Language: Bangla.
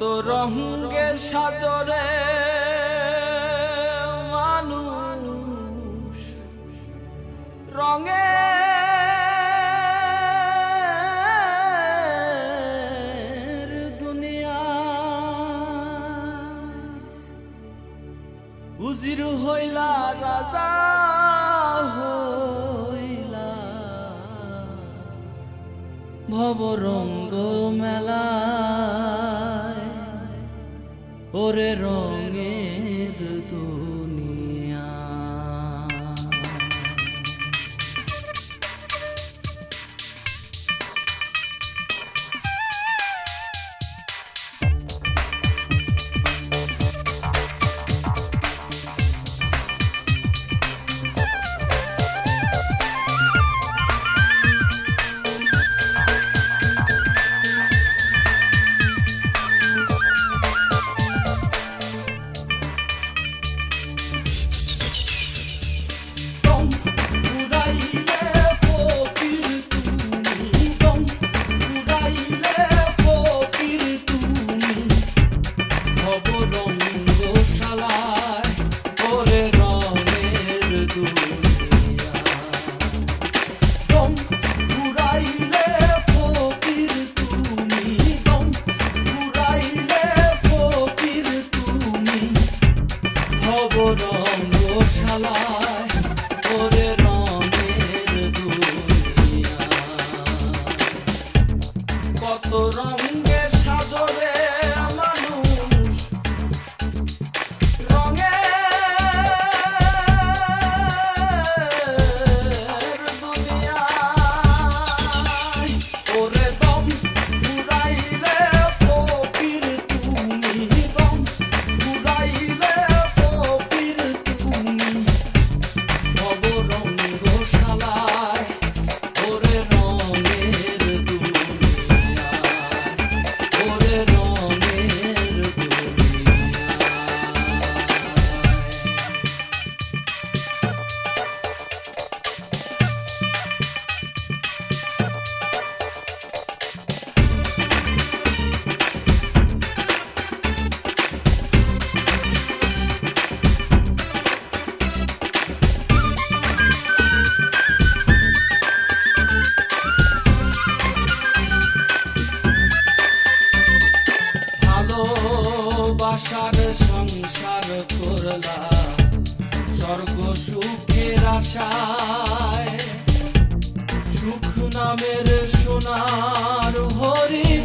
কত রঙ্গে সাজরে মানুষ। রঙে উজির হইলা রাজা হইলা। ভবরঙ্গ মেলা। ওরে রঙ ভালোবাসার সংসার করলা। স্বর্গ সুখের আশায় সুখ নামের সোনার হরিণ